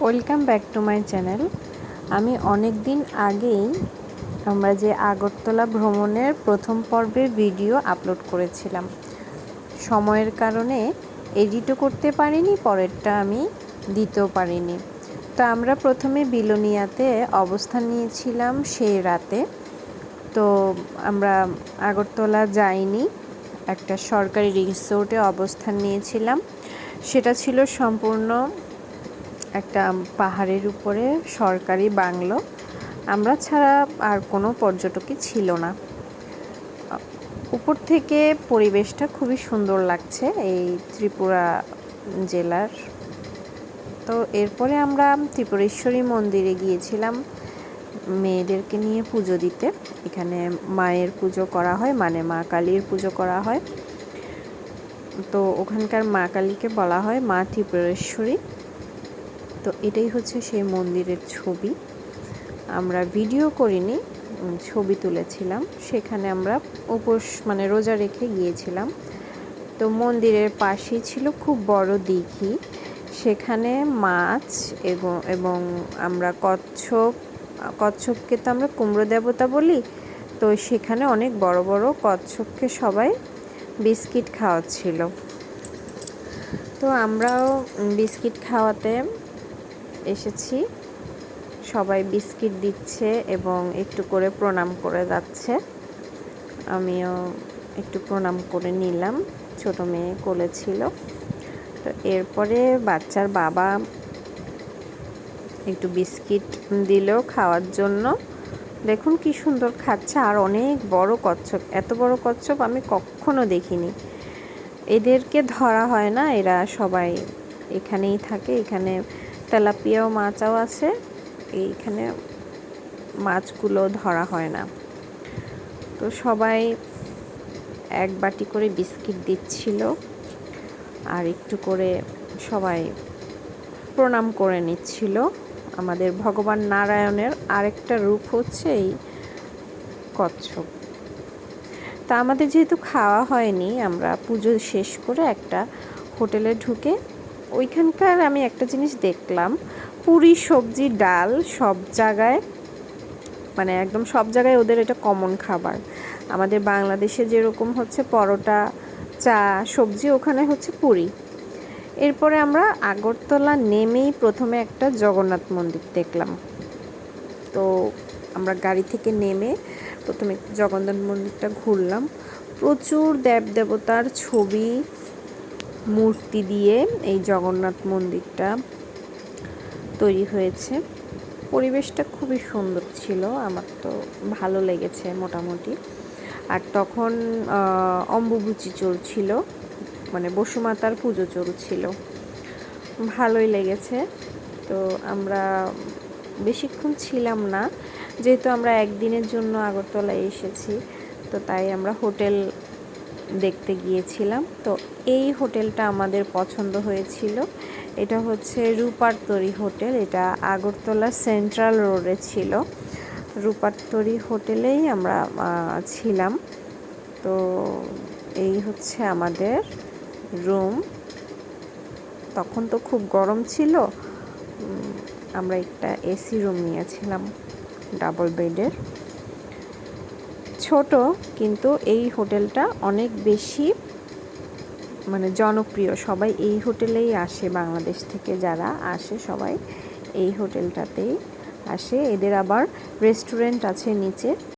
Welcome back to my channel আমি অনেক দিন আগেই আমরা যে আগরতলা ভ্রমণের প্রথম পর্বের ভিডিও আপলোড করেছিলাম। সময়ের কারণে এডিটও করতে পারিনি, পরেরটা আমি দিতেও পারিনি। তো আমরা প্রথমে বিলোনিয়াতে অবস্থান নিয়েছিলাম সেই রাতে। তো আমরা আগরতলা যাইনি, একটা সরকারি রিসোর্টে অবস্থান নিয়েছিলাম। সেটা ছিল সম্পূর্ণ একটা পাহাড়ের উপরে সরকারি বাংলো। আমরা ছাড়া আর কোনো পর্যটকই ছিল না। উপর থেকে পরিবেশটা খুবই সুন্দর লাগছে এই ত্রিপুরা জেলার। তো এরপরে আমরা ত্রিপুরেশ্বরী মন্দিরে গিয়েছিলাম মেয়েদেরকে নিয়ে পুজো দিতে। এখানে মায়ের পুজো করা হয় মানে মা কালীর পুজো করা হয়। তো ওখানকার মা কালীকে বলা হয় মা ত্রিপুরেশ্বরী। তো এটাই হচ্ছে সেই মন্দিরের ছবি। আমরা ভিডিও করিনি ছবি তুলেছিলাম। সেখানে আমরা উপোস মানে রোজা রেখে গিয়েছিলাম। তো মন্দিরের পাশেই ছিল খুব বড় দিঘি। সেখানে মাছ এবং এবং আমরা কচ্ছপ, কচ্ছপকে তো আমরা কুমড়ো দেবতা বলি। তো সেখানে অনেক বড় বড় কচ্ছপকে সবাই বিস্কিট খাওয়াচ্ছিল। তো আমরাও বিস্কিট খাওয়াতে এসেছি। সবাই বিস্কিট দিচ্ছে এবং একটু করে প্রণাম করে যাচ্ছে। আমিও একটু প্রণাম করে নিলাম। ছোট মেয়ে কোলে ছিল। তো এরপরে বাচ্চার বাবা একটু বিস্কিট দিল খাওয়ার জন্য। দেখুন কি সুন্দর খাচ্ছে আর অনেক বড় কচ্ছপ। এত বড় কচ্ছপ আমি কখনো দেখিনি। এদেরকে ধরা হয় না, এরা সবাই এখানেই থাকে, এখানে তেলাপিয়াও মাছও আছে। এইখানে মাছগুলো ধরা হয় না। তো সবাই এক বাটি করে বিস্কিট দিচ্ছিল। আর একটু করে সবাই প্রণাম করে নিচ্ছিল। আমাদের ভগবান নারায়ণের আরেকটা রূপ হচ্ছে এই কচ্ছপ। তা আমাদের যেহেতু খাওয়া হয়নি, আমরা পুজো শেষ করে একটা হোটেলে ঢুকে ওইখানকার আমি একটা জিনিস দেখলাম, পুরি সবজি ডাল সব জায়গায় মানে একদম সব জায়গায় ওদের এটা কমন খাবার। আমাদের বাংলাদেশে যেরকম হচ্ছে পরোটা, চা, সবজি, ওখানে হচ্ছে পুরি। এরপরে আমরা আগরতলা নেমেই প্রথমে একটা জগন্নাথ মন্দির দেখলাম। তো আমরা গাড়ি থেকে নেমে প্রথমে জগন্নাথ মন্দিরটা ঘুরলাম। প্রচুর দেব দেবতার ছবি মূর্তি দিয়ে এই জগন্নাথ মন্দিরটা তৈরি হয়েছে। পরিবেশটা খুবই সুন্দর ছিল, আমার তো ভালো লেগেছে মোটামুটি। আর তখন অম্বুবুচি চলছিল মানে বসুমাতার পুজো চলছিল। ভালোই লেগেছে। তো আমরা বেশিক্ষণ ছিলাম না, যেহেতু আমরা একদিনের জন্য আগরতলায় এসেছি, তো তাই আমরা হোটেল দেখতে গিয়েছিলাম। তো এই হোটেলটা আমাদের পছন্দ হয়েছিল। এটা হচ্ছে রূপারতরি হোটেল। এটা আগরতলা সেন্ট্রাল রোডে ছিল। রূপারতরি হোটেলেই আমরা ছিলাম। তো এই হচ্ছে আমাদের রুম। তখন তো খুব গরম ছিল। আমরা একটা এসি রুম নিয়েছিলাম, ডাবল বেডের। ছোট, কিন্তু এই হোটেলটা অনেক বেশি মানে জনপ্রিয়। সবাই এই হোটেলেই আসে, বাংলাদেশ থেকে যারা আসে সবাই এই হোটেলটাতেই আসে। এদের আবার রেস্টুরেন্ট আছে নিচে।